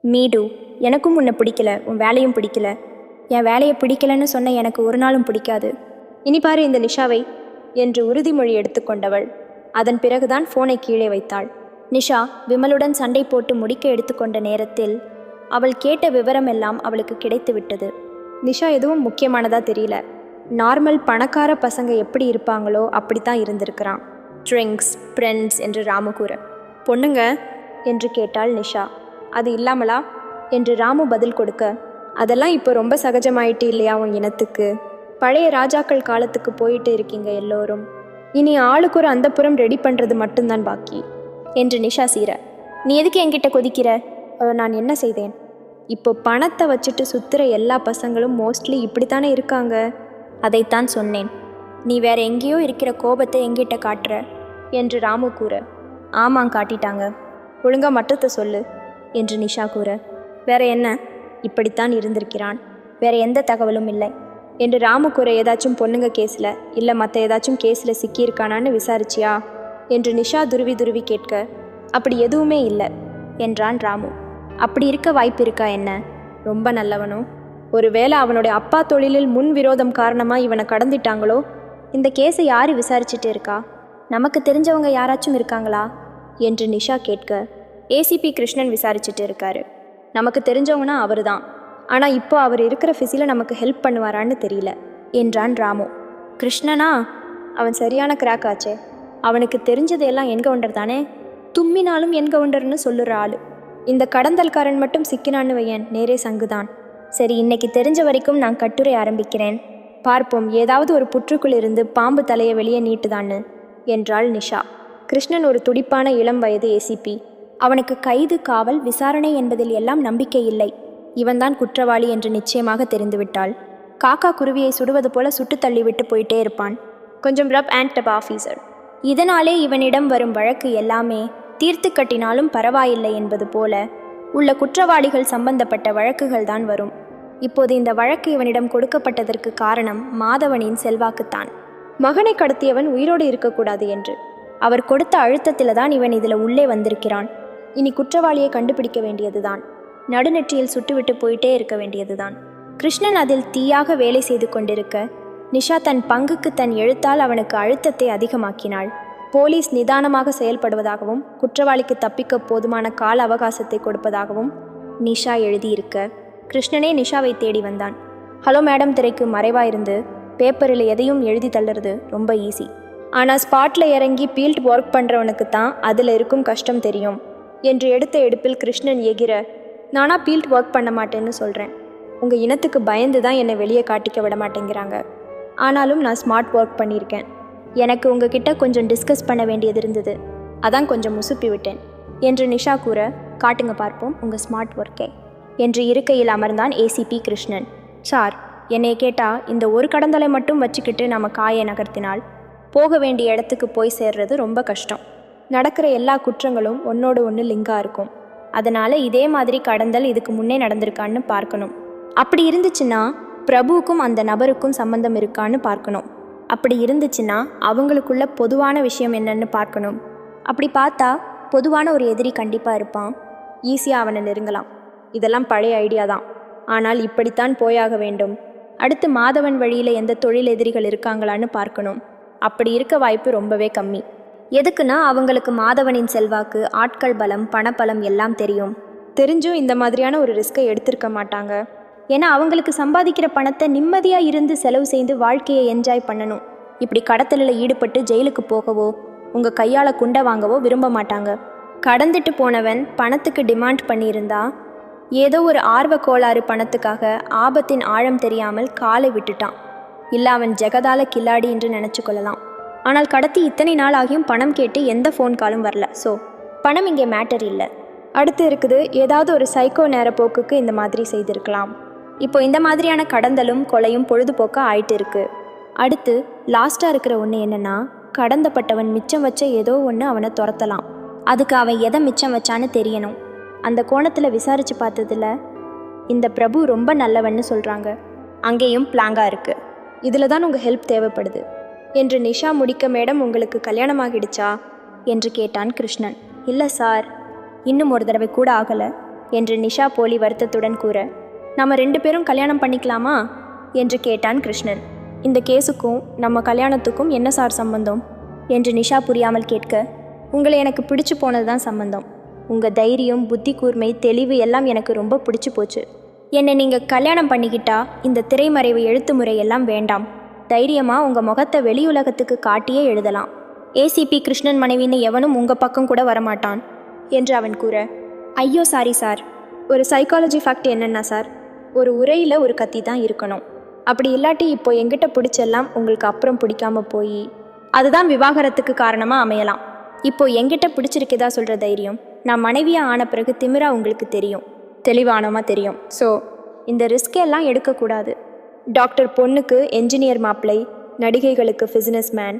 மீடு எனக்கும் உன்னை பிடிக்கல உன் வேலையும் பிடிக்கல. என் வேலையை பிடிக்கலன்னு சொன்ன எனக்கு ஒரு நாளும் பிடிக்காது. இனி பாரு இந்த நிஷாவை என்று உறுதிமொழி எடுத்துக்கொண்டவள் அதன் பிறகுதான் ஃபோனை கீழே வைத்தாள். நிஷா விமலுடன் சண்டை போட்டு முடிக்க எடுத்துக்கொண்ட நேரத்தில் அவள் கேட்ட விவரம் எல்லாம் அவளுக்கு கிடைத்து விட்டது. நிஷா எதுவும் முக்கியமானதா தெரியல. நார்மல் பணக்கார பசங்க எப்படி இருப்பாங்களோ அப்படித்தான் இருந்திருக்கிறான். ட்ரிங்க்ஸ் ஃப்ரெண்ட்ஸ் என்று ராமு கூற. பொண்ணுங்க? என்று கேட்டாள் நிஷா. அது இல்லாமலா? என்று ராமு பதில் கொடுக்க அதெல்லாம் இப்போ ரொம்ப சகஜமாயிட்டு இல்லையா உன் இனத்துக்கு? பழைய ராஜாக்கள் காலத்துக்கு போயிட்டு இருக்கீங்க எல்லோரும். இனி ஆளுக்கு ஒரு அந்தப்புறம் ரெடி பண்ணுறது மட்டும்தான் பாக்கி என்று நிஷா சீர நீ எதுக்கு என்கிட்ட கொதிக்கிற? நான் என்ன செய்தேன்? இப்போ பணத்தை வச்சுட்டு சுத்துற எல்லா பசங்களும் மோஸ்ட்லி இப்படித்தானே இருக்காங்க. அதைத்தான் சொன்னேன். நீ வேற எங்கேயோ இருக்கிற கோபத்தை எங்கிட்ட காட்டுற என்று ராமு கூற ஆமாம் காட்டிட்டாங்க. ஒழுங்கா மட்டத்தை சொல்லு. என்று நிஷா கூற வேற என்ன? இப்படித்தான் இருந்திருக்கிறான். வேற எந்த தகவலும் இல்லை. என்று ராமு கூற ஏதாச்சும் பொண்ணுங்க கேஸில் இல்லை மற்ற ஏதாச்சும் கேஸில் சிக்கியிருக்கானான்னு விசாரிச்சியா? என்று நிஷா துருவி துருவி கேட்க அப்படி எதுவுமே இல்லை என்றான் ராமு. அப்படி இருக்க வாய்ப்பு இருக்கா என்ன? ரொம்ப நல்லவனோ? ஒருவேளை அவனுடைய அப்பா தொழிலில் முன் விரோதம் காரணமாக இவனை கடந்திட்டாங்களோ? இந்த கேஸை யார் விசாரிச்சுட்டு இருக்கா? நமக்கு தெரிஞ்சவங்க யாராச்சும் இருக்காங்களா? என்று நிஷா கேட்க ஏசிபி கிருஷ்ணன் விசாரிச்சுட்டு இருக்காரு. நமக்கு தெரிஞ்சவங்கன்னா அவர் தான் ஆனால் இப்போ அவர் இருக்கிற ஃபிசியில் நமக்கு ஹெல்ப் பண்ணுவாரான்னு தெரியல என்றான் ராமு. கிருஷ்ணனா? அவன் சரியான கிராக் ஆச்சே. அவனுக்கு தெரிஞ்சதெல்லாம் என்கவுண்டர் தானே? தும்மினாலும் என்கவுண்டர்னு சொல்லுற ஆள். இந்த கடந்தல்காரன் மட்டும் சிக்கினான்னு வையன் நேரே சங்குதான். சரி இன்னைக்கு தெரிஞ்ச வரைக்கும் நான் கட்டுரை ஆரம்பிக்கிறேன். பார்ப்போம் ஏதாவது ஒரு புற்றுக்குள் இருந்து பாம்பு தலையை வெளியே நீட்டுதான்னு என்றாள் நிஷா. கிருஷ்ணன் ஒரு துடிப்பான இளம் வயது ஏசிபி அவனுக்கு கைது காவல் விசாரணை என்பதில் எல்லாம் நம்பிக்கை இல்லை. இவன்தான் குற்றவாளி என்று நிச்சயமாக தெரிந்துவிட்டாள். காக்கா குருவியை சுடுவது போல சுட்டு தள்ளிவிட்டு போயிட்டே இருப்பான். கொஞ்சம் ரப் அண்ட் டப் ஆஃபீஸர் இதனாலே இவனிடம் வரும் வழக்கு எல்லாமே தீர்த்து கட்டினாலும் பரவாயில்லை என்பது போல உள்ள குற்றவாளிகள் சம்பந்தப்பட்ட வழக்குகள் தான் வரும். இப்போது இந்த வழக்கு இவனிடம் கொடுக்கப்பட்டதற்கு காரணம் மாதவனின் செல்வாக்குத்தான். மகனை கடத்தியவன் உயிரோடு இருக்கக்கூடாது என்று. அவர் கொடுத்த அழுத்தத்தில் தான் இவன் இதில் உள்ளே வந்திருக்கிறான். இனி குற்றவாளியை கண்டுபிடிக்க வேண்டியதுதான். நடுநெற்றியில் சுட்டுவிட்டு போயிட்டே இருக்க வேண்டியதுதான். கிருஷ்ணன் அதில் தீயாக வேலை செய்து கொண்டிருக்க நிஷா தன் பங்குக்கு தன் எழுத்தால் அவனுக்கு அழுத்தத்தை அதிகமாக்கினாள். போலீஸ் நிதானமாக செயல்படுவதாகவும் குற்றவாளிக்கு தப்பிக்க போதுமான கால அவகாசத்தை கொடுப்பதாகவும் நிஷா எழுதியிருக்க கிருஷ்ணனே நிஷாவை தேடி வந்தான். ஹலோ மேடம் திரைக்கு மறைவாயிருந்து பேப்பரில் எதையும் எழுதி தள்ளுறது ரொம்ப ஈஸி. ஆனால் ஸ்பாட்டில் இறங்கி ஃபீல்ட் ஒர்க் பண்ணுறவனுக்கு தான் அதில் இருக்கும் கஷ்டம் தெரியும். என்று எடுத்த எடுப்பில் கிருஷ்ணன் எகிர நானா ஃபீல்ட் ஒர்க் பண்ண மாட்டேன்னு சொல்கிறேன் உங்கள் இனத்துக்கு பயந்து தான் என்னை வெளியே காட்டிக்க விட மாட்டேங்கிறாங்க. ஆனாலும் நான் ஸ்மார்ட் ஒர்க் பண்ணியிருக்கேன். எனக்கு உங்ககிட்ட கொஞ்சம் டிஸ்கஸ் பண்ண வேண்டியது இருந்தது. அதான் கொஞ்சம் முசுப்பி விட்டேன். என்று நிஷா கூற காட்டுங்க பார்ப்போம் உங்கள் ஸ்மார்ட் ஒர்க்கை என்று இருக்கையில் அமர்ந்தான் ஏசிபி கிருஷ்ணன். சார் என்னை கேட்டால் இந்த ஒரு கடந்தலை மட்டும் வச்சுக்கிட்டு நம்ம காயை நகர்த்தினால் போக வேண்டிய இடத்துக்கு போய் சேர்றது ரொம்ப கஷ்டம். நடக்கிற எல்லா குற்றங்களும் ஒன்னோடு ஒன்று லிங்காக இருக்கும். அதனால் இதே மாதிரி கடந்தல் இதுக்கு முன்னே நடந்திருக்கான்னு பார்க்கணும். அப்படி இருந்துச்சுன்னா பிரபுவுக்கும் அந்த நபருக்கும் சம்பந்தம் இருக்கான்னு பார்க்கணும். அப்படி இருந்துச்சுன்னா அவங்களுக்குள்ள பொதுவான விஷயம் என்னன்னு பார்க்கணும். அப்படி பார்த்தா பொதுவான ஒரு எதிரி கண்டிப்பாக இருப்பான். ஈஸியாக அவனை நெருங்கலாம். இதெல்லாம் பழைய ஐடியா தான். ஆனால் இப்படித்தான் போயாக வேண்டும். அடுத்து மாதவன் வழியில் எந்த தொழில் எதிரிகள் இருக்காங்களான்னு பார்க்கணும். அப்படி இருக்க வாய்ப்பு ரொம்பவே கம்மி. எதுக்குன்னா அவங்களுக்கு மாதவனின் செல்வாக்கு ஆட்கள் பலம் பணப்பலம் எல்லாம் தெரியும். தெரிஞ்சும் இந்த மாதிரியான ஒரு ரிஸ்க்கை எடுத்திருக்க மாட்டாங்க. ஏன்னா அவங்களுக்கு சம்பாதிக்கிற பணத்தை நிம்மதியாக இருந்து செலவு செய்து வாழ்க்கையை என்ஜாய் பண்ணணும். இப்படி கடத்தலில் ஈடுபட்டு ஜெயிலுக்கு போகவோ உங்கள் கையால் குண்டை வாங்கவோ விரும்ப மாட்டாங்க. கடந்துட்டு போனவன் பணத்துக்கு டிமாண்ட் பண்ணியிருந்தா ஏதோ ஒரு ஆர்வ கோளாறு பணத்துக்காக ஆபத்தின் ஆழம் தெரியாமல் காலை விட்டுட்டான். இல்லை அவன் ஜெகதால கில்லாடி என்று நினச்சி கொள்ளலாம். ஆனால் கடத்தி இத்தனை நாள் ஆகியும் பணம் கேட்டு எந்த ஃபோன் காலும் வரல. ஸோ பணம் இங்கே மேட்டர் இல்லை. அடுத்து இருக்குது ஏதாவது ஒரு சைக்கோ நேரப்போக்குக்கு இந்த மாதிரி செய்திருக்கலாம். இப்போ இந்த மாதிரியான கடந்தலும் கொலையும் பொழுதுபோக்காக ஆயிட்டு இருக்கு. அடுத்து லாஸ்ட்டாக இருக்கிற ஒன்று என்னன்னா கடந்தப்பட்டவன் மிச்சம் வச்ச ஏதோ ஒன்று அவனை துரத்தலாம். அதுக்கு அவன் எதை மிச்சம் வச்சான்னு தெரியணும். அந்த கோணத்தில் விசாரித்து பார்த்ததுல இந்த பிரபு ரொம்ப நல்லவன்னு சொல்கிறாங்க அங்கேயும் பிளாங்காக இருக்குது இதில் தான் உங்கள் ஹெல்ப் தேவைப்படுது. என்று நிஷா முடிக்க மேடம் உங்களுக்கு கல்யாணமாகிடுச்சா? என்று கேட்டான் கிருஷ்ணன். இல்லை சார். இன்னும் ஒரு தடவை கூட ஆகலை என்று நிஷா போலி வருத்தத்துடன் கூற. நம்ம ரெண்டு பேரும் கல்யாணம் பண்ணிக்கலாமா? என்று கேட்டான் கிருஷ்ணன். இந்த கேஸுக்கும் நம்ம கல்யாணத்துக்கும் என்ன சார் சம்பந்தம்? என்று நிஷா புரியாமல் கேட்க. உங்களை எனக்கு பிடிச்சு போனது தான் சம்பந்தம். உங்கள் தைரியம் புத்தி கூர்மை தெளிவு எல்லாம் எனக்கு ரொம்ப பிடிச்சு போச்சு. என்னை நீங்கள் கல்யாணம் பண்ணிக்கிட்டா இந்த திரைமறைவு எழுத்து முறையெல்லாம் வேண்டாம். தைரியமாக உங்கள் முகத்தை வெளியுலகத்துக்கு காட்டியே எழுதலாம். ஏசிபி கிருஷ்ணன் மனைவின்னு எவனும் உங்கள் பக்கம் கூட வரமாட்டான் என்று அவன் கூற. ஐயோ சாரி சார் ஒரு சைக்காலஜி ஃபேக்ட் என்னென்னா சார் ஒரு உரையில் ஒரு கத்தி தான் இருக்கணும். அப்படி இல்லாட்டி இப்போ எங்கிட்ட பிடிச்செல்லாம் உங்களுக்கு அப்புறம் பிடிக்காம போய் அதுதான் விவாகரத்துக்கு காரணமாக அமையலாம். இப்போ எங்கிட்ட பிடிச்சிருக்குதா சொல்கிற தைரியம் நான் மனைவியாக ஆன பிறகு திமிரா உங்களுக்கு தெரியும். தெளிவானமாக தெரியும். ஸோ இந்த ரிஸ்க் எல்லாம் எடுக்கக்கூடாது. டாக்டர் பொண்ணுக்கு என்ஜினியர் மாப்பிளை நடிகைகளுக்கு பிஸ்னஸ் மேன்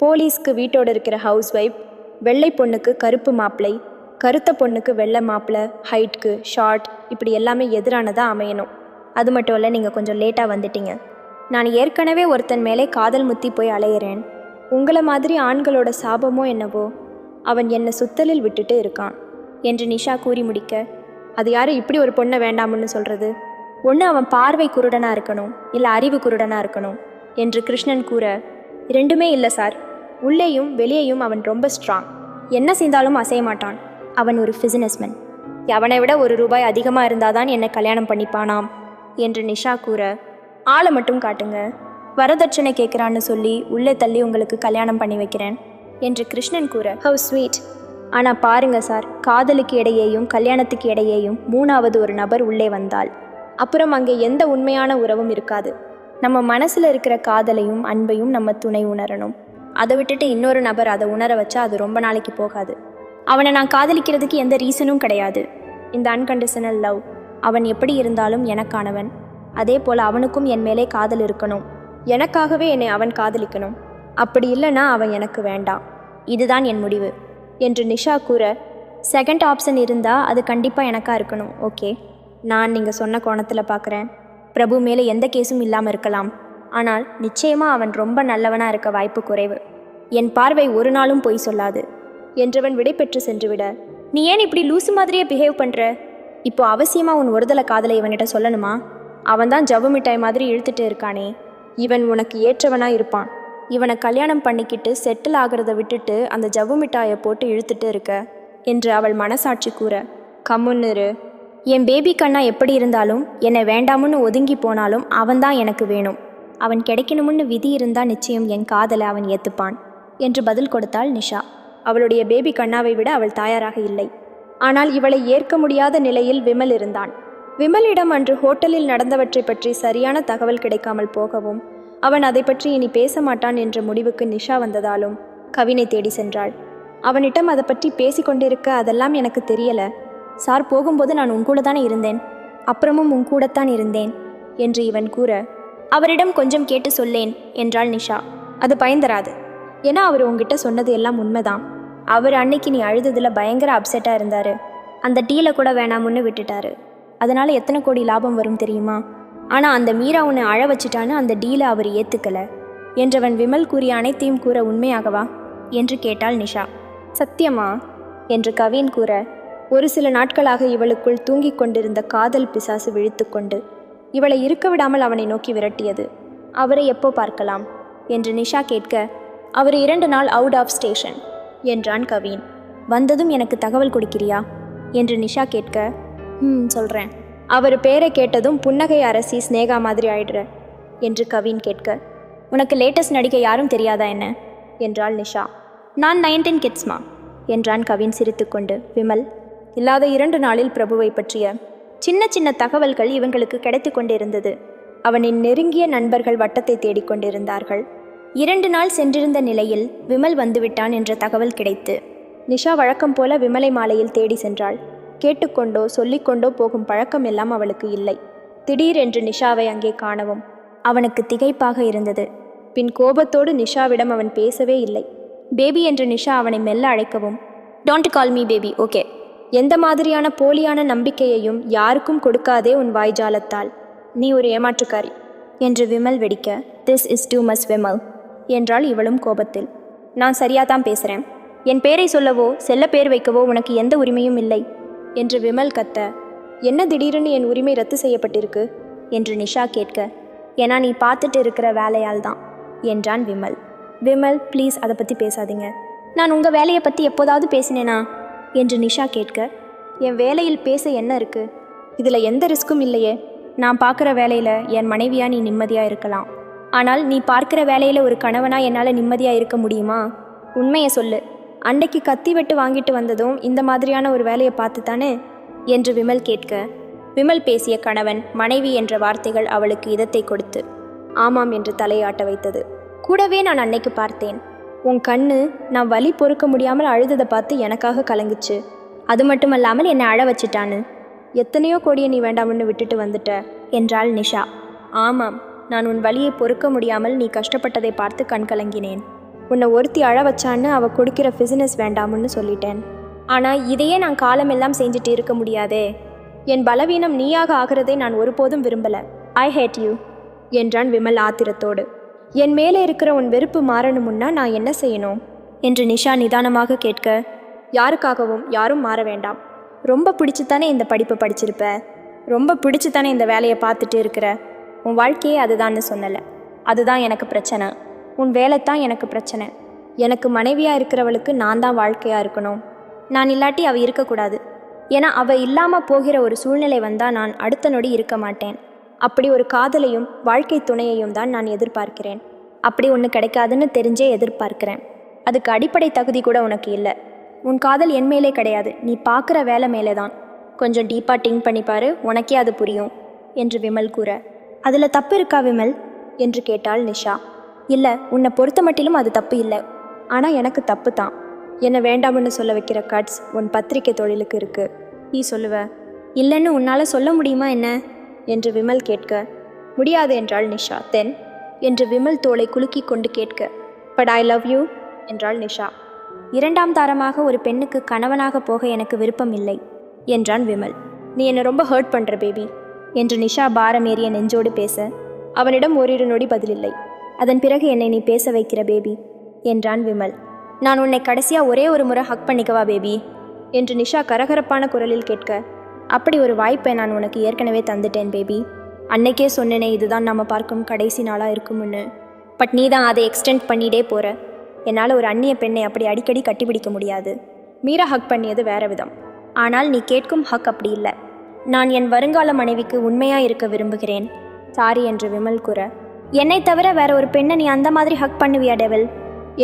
போலீஸ்க்கு வீட்டோட இருக்கிற ஹவுஸ் ஒய்ஃப் வெள்ளை பொண்ணுக்கு கருப்பு மாப்பிளை கருத்த பொண்ணுக்கு வெள்ளை மாப்பிளை ஹைட்க்கு ஷார்ட் இப்படி எல்லாமே எதிரானதாக அமையணும். அது மட்டும் இல்லை நீங்கள் கொஞ்சம் லேட்டாக வந்துட்டீங்க. நான் ஏற்கனவே ஒருத்தன் மேலே காதல் முத்தி போய் அலையிறேன். உங்களை மாதிரி ஆண்களோட சாபமோ என்னவோ அவன் என்னை சுத்தலில் விட்டுட்டு இருக்கான் என்று நிஷா கூறி முடிக்க அது யாரும் இப்படி ஒரு பொண்ணை வேண்டாம்னு சொல்கிறது ஒன்று அவன் பார்வை குருடனாக இருக்கணும் இல்லை அறிவு குருடனாக இருக்கணும் என்று கிருஷ்ணன் கூற ரெண்டுமே இல்லை சார். உள்ளேயும் வெளியேயும் அவன் ரொம்ப ஸ்ட்ராங் என்ன செய்தாலும் அசைய மாட்டான். அவன் ஒரு பிசினஸ்மேன் அவனை விட ஒரு ரூபாய் அதிகமாக இருந்தாதான் என்னை கல்யாணம் பண்ணிப்பானாம் என்று நிஷா கூற ஆளை மட்டும் காட்டுங்க. வரதட்சணை கேட்குறான்னு சொல்லி உள்ளே தள்ளி உங்களுக்கு கல்யாணம் பண்ணி வைக்கிறேன் என்று கிருஷ்ணன் கூற ஹவ் ஸ்வீட் ஆனால் பாருங்க சார். காதலுக்கு இடையேயும் கல்யாணத்துக்கு இடையேயும் மூணாவது ஒரு நபர் உள்ளே வந்தால் அப்புறம் அங்கே எந்த உண்மையான உறவும் இருக்காது. நம்ம மனசில் இருக்கிற காதலையும் அன்பையும் நம்ம துணை உணரணும். அதை விட்டுட்டு இன்னொரு நபர் அதை உணர வச்சா அது ரொம்ப நாளைக்கு போகாது. அவனை நான் காதலிக்கிறதுக்கு எந்த ரீசனும் கிடையாது. இந்த அன்கண்டிஷனல் லவ் அவன் எப்படி இருந்தாலும் எனக்கானவன். அதே போல் அவனுக்கும் என் மேலே காதல் இருக்கணும். எனக்காகவே என்னை அவன் காதலிக்கணும். அப்படி இல்லைன்னா அவன் எனக்கு வேண்டாம். இதுதான் என் முடிவு. என்று நிஷா கூற செகண்ட் ஆப்ஷன் இருந்தால் அது கண்டிப்பாக எனக்காக இருக்கணும் ஓகே நான் நீங்கள் சொன்ன கோணத்தில் பார்க்குறேன் பிரபு மேலே எந்த கேஸும் இல்லாமல் இருக்கலாம். ஆனால் நிச்சயமாக அவன் ரொம்ப நல்லவனாக இருக்க வாய்ப்பு குறைவு. என் பார்வை ஒரு நாளும் பொய் சொல்லாது. என்றவன் விடைபெற்று சென்றுவிட நீ ஏன் இப்படி லூசு மாதிரியே பிஹேவ் பண்ணுற இப்போ அவசியமாக உன் ஒருதலை காதலை இவன்கிட்ட சொல்லணுமா? அவன் தான் ஜவ்வு மிட்டாய் மாதிரி இழுத்துட்டு இருக்கானே. இவன் உனக்கு ஏற்றவனாக இருப்பான். இவனை கல்யாணம் பண்ணிக்கிட்டு செட்டில் ஆகிறத விட்டுட்டு அந்த ஜவ்வு மிட்டாயை போட்டு இழுத்துட்டு இருக்க என்று அவள் மனசாட்சி கூற கம்முன்னுரு என் பேபி கண்ணா எப்படி இருந்தாலும் என்னை வேண்டாமுன்னு ஒதுங்கி போனாலும் அவன்தான் எனக்கு வேணும். அவன் கிடைக்கணும்னு விதி இருந்தால் நிச்சயம் என் காதலை அவன் ஏற்றுப்பான் என்று பதில் கொடுத்தாள் நிஷா. அவளுடைய பேபி கண்ணாவை விட அவள் தாயாராக இல்லை. ஆனால் இவளை ஏற்க முடியாத நிலையில் விமல் இருந்தான். விமலிடம் அன்று ஹோட்டலில் நடந்தவற்றை பற்றி சரியான தகவல் கிடைக்காமல் போகவும் அவன் அதை பற்றி இனி பேச மாட்டான் என்ற முடிவுக்கு நிஷா வந்ததாலும் கவினை தேடி சென்றாள். அவனிடம் அதை பற்றி பேசிக்கொண்டிருக்க அதெல்லாம் எனக்கு தெரியல. சார் போகும்போது நான் உன் கூட தானே இருந்தேன். அப்புறமும் உன் கூடத்தான் இருந்தேன் என்று இவன் கூற அவரிடம் கொஞ்சம் கேட்டு சொல்லேன் என்றாள் நிஷா. அது பயந்தராது ஏன்னா அவர் உங்ககிட்ட சொன்னது எல்லாம் உண்மைதான். அவர் அன்னைக்கு நீ அழுததில் பயங்கர அப்செட்டாக இருந்தார். அந்த டீலை கூட வேணாமுன்னு விட்டுட்டாரு. அதனால் எத்தனை கோடி லாபம் வரும் தெரியுமா? ஆனால் அந்த மீரா உன்னை அழ வச்சிட்டான்னு அந்த டீலை அவர் ஏற்றுக்கல என்றவன் விமல் கூறிய அனைத்தையும் கூற உண்மையாகவா? என்று கேட்டாள் நிஷா. சத்தியமா? என்று கவின் கூற ஒரு சில நாட்களாக இவளுக்குள் தூங்கிக் கொண்டிருந்த காதல் பிசாசு விழித்துக்கொண்டு இவளை இருக்க விடாமல் அவனை நோக்கி விரட்டியது. அவரை எப்போ பார்க்கலாம்? என்று நிஷா கேட்க அவர் இரண்டு நாள் அவுட் ஆஃப் ஸ்டேஷன் என்றான் கவின். வந்ததும் எனக்கு தகவல் கொடுக்கிறியா? என்று நிஷா கேட்க ம் சொல்கிறேன் அவர் பேரை கேட்டதும் புன்னகை அரசி ஸ்னேகா மாதிரி ஆயிடுற என்று கவின் கேட்க உனக்கு லேட்டஸ்ட் நடிகை யாரும் தெரியாதா என்ன? என்றாள் நிஷா. நான் நைன்டீன் கிட்ஸ்மா என்றான் கவின் சிரித்துக்கொண்டு. விமல் இல்லாத இரண்டு நாளில் பிரபுவை பற்றிய சின்ன சின்ன தகவல்கள் இவங்களுக்கு கிடைத்து கொண்டிருந்தது. அவனின் நெருங்கிய நண்பர்கள் வட்டத்தை தேடிக்கொண்டிருந்தார்கள் இரண்டு நாள் சென்றிருந்த நிலையில் விமல் வந்துவிட்டான் என்ற தகவல் கிடைத்து நிஷா வழக்கம் போல விமலை மாலையில் தேடி சென்றாள். கேட்டுக்கொண்டோ சொல்லிக்கொண்டோ போகும் பழக்கம் எல்லாம் அவளுக்கு இல்லை. திடீரென்று நிஷாவை அங்கே காணவும் அவனுக்கு திகைப்பாக இருந்தது. பின் கோபத்தோடு நிஷாவிடம் அவன் பேசவே இல்லை. பேபி என்று நிஷா அவனை மெல்ல அழைக்கவும் don't call me baby okay எந்த மாதிரியான போலியான நம்பிக்கையையும் யாருக்கும் கொடுக்காதே உன் வாய்ஜாலத்தால். நீ ஒரு ஏமாற்றுக்காரி. என்று விமல் வெடிக்க திஸ் இஸ் டூ மஸ் விமல் என்றாள் இவளும் கோபத்தில். நான் சரியாக தான் பேசுகிறேன் என் பேரை சொல்லவோ செல்ல பேர் வைக்கவோ உனக்கு எந்த உரிமையும் இல்லை. என்று விமல் கத்த என்ன திடீர்னு என் உரிமை ரத்து செய்யப்பட்டிருக்கு? என்று நிஷா கேட்க ஏன்னா நீ பார்த்துட்டு இருக்கிற வேலையால் தான் என்றான் விமல். விமல் ப்ளீஸ் அதை பற்றி பேசாதீங்க. நான் உங்கள் வேலையை பற்றி எப்போதாவது பேசினேனா? என்று நிஷா கேட்க என் வேலையில் பேச என்ன இருக்கு? இதில் எந்த ரிஸ்க்கும் இல்லையே. நான் பார்க்குற வேலையில் என் மனைவியா நீ நிம்மதியாக இருக்கலாம். ஆனால் நீ பார்க்குற வேலையில் ஒரு கணவனாக என்னால் நிம்மதியாக இருக்க முடியுமா? உண்மையை சொல்லு. அன்னைக்கு கத்தி வெட்டு வாங்கிட்டு வந்ததும் இந்த மாதிரியான ஒரு வேலையை பார்த்து தானே என்று விமல் கேட்க விமல் பேசிய கணவன் மனைவி என்ற வார்த்தைகள் அவளுக்கு இதத்தை கொடுத்து ஆமாம் என்று தலையாட்ட வைத்தது. கூடவே நான் அன்னைக்கு பார்த்தேன். உன் கண்ணு நான் வலி பொறுக்க முடியாமல் அழுததை பார்த்து எனக்காக கலங்குச்சு. அது மட்டுமல்லாமல் என்னை அழ வச்சிட்டான்னு. எத்தனையோ கோடியை நீ வேண்டாம்னு விட்டுட்டு வந்துட்ட என்றாள் நிஷா. ஆமாம் நான் உன் வலியை பொறுக்க முடியாமல் நீ கஷ்டப்பட்டதை பார்த்து கண் கலங்கினேன். உன்னை ஒருத்தி அழ வச்சான்னு அவ கொடுக்கிற பிசினஸ் வேண்டாம்னு சொல்லிட்டேன். ஆனால் இதையே நான் காலமெல்லாம் செஞ்சுட்டு இருக்க முடியாதே. என் பலவீனம் நீயாக ஆகிறதை நான் ஒருபோதும் விரும்பல. ஐ ஹேட் யூ என்றான் விமல் ஆத்திரத்தோடு. என் மேலே இருக்கிற உன் வெறுப்பு மாறணும்னா நான் என்ன செய்யணும்? என்று நிஷா நிதானமாக கேட்க யாருக்காகவும் யாரும் மாற வேண்டாம். ரொம்ப பிடிச்சுத்தானே இந்த படிப்பை படிச்சிருப்ப? ரொம்ப பிடிச்சுத்தானே இந்த வேலையை பார்த்துட்டு இருக்கிற? உன் வாழ்க்கையே அதுதான்னு சொன்னல அதுதான் எனக்கு பிரச்சனை. உன் வேலை தான் எனக்கு பிரச்சனை. எனக்கு மனைவியாக இருக்கிறவளுக்கு நான் தான் வாழ்க்கையாக இருக்கணும். நான் இல்லாட்டி அவள் இருக்கக்கூடாது. ஏன்னா அவள் இல்லாமல் போகிற ஒரு சூழ்நிலை வந்தால் நான் அடுத்த நொடி இருக்க மாட்டேன். அப்படி ஒரு காதலையும் வாழ்க்கை துணையையும் தான் நான் எதிர்பார்க்கிறேன். அப்படி ஒன்று கிடைக்காதுன்னு தெரிஞ்சே எதிர்பார்க்கிறேன். அதுக்கு அடிப்படை தகுதி கூட உனக்கு இல்லை. உன் காதல் என் மேலே கிடையாது. நீ பார்க்குற வேலை மேலே தான் கொஞ்சம் டீப்பாக டிங்க் பண்ணி பாரு உனக்கே அது புரியும் என்று விமல் கூற. அதில் தப்பு இருக்கா விமல்? என்று கேட்டாள் நிஷா. இல்லை உன்னை பொறுத்த மட்டிலும் அது தப்பு இல்லை. ஆனால் எனக்கு தப்பு தான். என்னை வேண்டாம்னு சொல்ல வைக்கிற கட்ஸ் உன் பத்திரிக்கை தொழிலுக்கு இருக்குது நீ சொல்லுவ. இல்லைன்னு உன்னால் சொல்ல முடியுமா என்ன? என்று விமல் கேட்க முடியாது என்றாள் நிஷா. தென் என்று விமல் தோளை குலுக்கி கொண்டு கேட்க பட் ஐ லவ் யூ என்றாள் நிஷா. இரண்டாம் தாரமாக ஒரு பெண்ணுக்கு கணவனாக போக எனக்கு விருப்பம் இல்லை என்றான் விமல். நீ என்னை ரொம்ப ஹர்ட் பண்ணுற பேபி என்று நிஷா பாரமேறிய நெஞ்சோடு பேச அவனிடம் ஓரிரு நொடி பதிலில்லை. அதன் பிறகு என்னை நீ பேச வைக்கிற பேபி என்றான் விமல். நான் உன்னை கடைசியாக ஒரே ஒரு முறை ஹக் பண்ணிக்கவா பேபி என்று நிஷா கரகரப்பான குரலில் கேட்க அப்படி ஒரு வாய்ப்பை நான் உனக்கு ஏற்கனவே தந்துட்டேன் பேபி அன்னைக்கே சொன்னேனே இதுதான் நம்ம பார்க்கும் கடைசி நாளாக இருக்கும்னு. பட் நீ தான் அதை எக்ஸ்டெண்ட் பண்ணிட்டே போகிற என்னால் ஒரு அந்நிய பெண்ணை அப்படி அடிக்கடி கட்டிப்பிடிக்க முடியாது. மீரா ஹக் பண்ணியது வேற விதம். ஆனால் நீ கேட்கும் ஹக் அப்படி இல்லை. நான் என் வருங்கால மனைவிக்கு உண்மையாக இருக்க விரும்புகிறேன். சாரி என்று விமல் கூற. என்னை தவிர வேற ஒரு பெண்ணை நீ அந்த மாதிரி ஹக் பண்ணுவியா டெவில்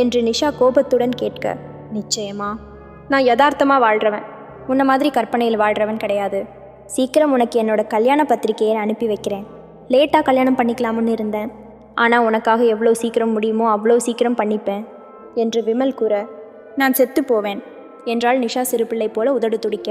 என்று நிஷா கோபத்துடன் கேட்க. நிச்சயமா. நான் யதார்த்தமாக வாழ்கிறவன் உன்ன மாதிரி கற்பனையில் வாழ்கிறவன் கிடையாது. சீக்கிரம் உனக்கு என்னோட கல்யாண பத்திரிக்கையை அனுப்பி வைக்கிறேன். லேட்டாக கல்யாணம் பண்ணிக்கலாம்னு இருந்தேன். ஆனால் உனக்காக எவ்வளோ சீக்கிரம் முடியுமோ அவ்வளோ சீக்கிரம் பண்ணிப்பேன் என்று விமல் கூற நான் செத்து போவேன் என்றால் நிஷா சிறுபிள்ளை போல உதடு துடிக்க.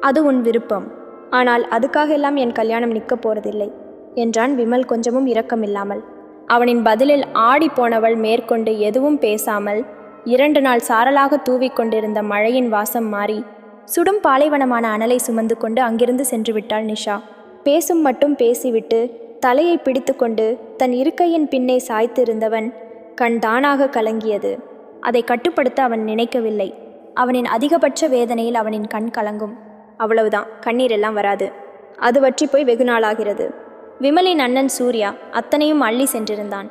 அது உன் விருப்பம். ஆனால் அதுக்காக எல்லாம் என் கல்யாணம் நிற்கப் போறதில்லை என்றான் விமல் கொஞ்சமும் இரக்கமில்லாமல். அவனின் பதிலில் ஆடி போனவள் மேற்கொண்டு எதுவும் பேசாமல் இரண்டு நாள் சாரலாக தூவிக் கொண்டிருந்த மழையின் வாசம் மாறி சுடும் பாலைவனமான அனலை சுமந்து கொண்டு அங்கிருந்து சென்று விட்டாள் நிஷா. பேசும் மட்டும் பேசிவிட்டு தலையை பிடித்துக்கொண்டு தன் இருக்கையின் பின்னே சாய்த்திருந்தவன் கண் தானாக கலங்கியது. அதை கட்டுப்படுத்த அவன் நினைக்கவில்லை. அவனின் அதிகபட்ச வேதனையில் அவனின் கண் கலங்கும். அவ்வளவுதான் கண்ணீர் எல்லாம் வராது. அது வற்றி போய் வெகு நாளாகிறது விமலின் அண்ணன் சூர்யா அத்தனையும் அள்ளி சென்றிருந்தான்.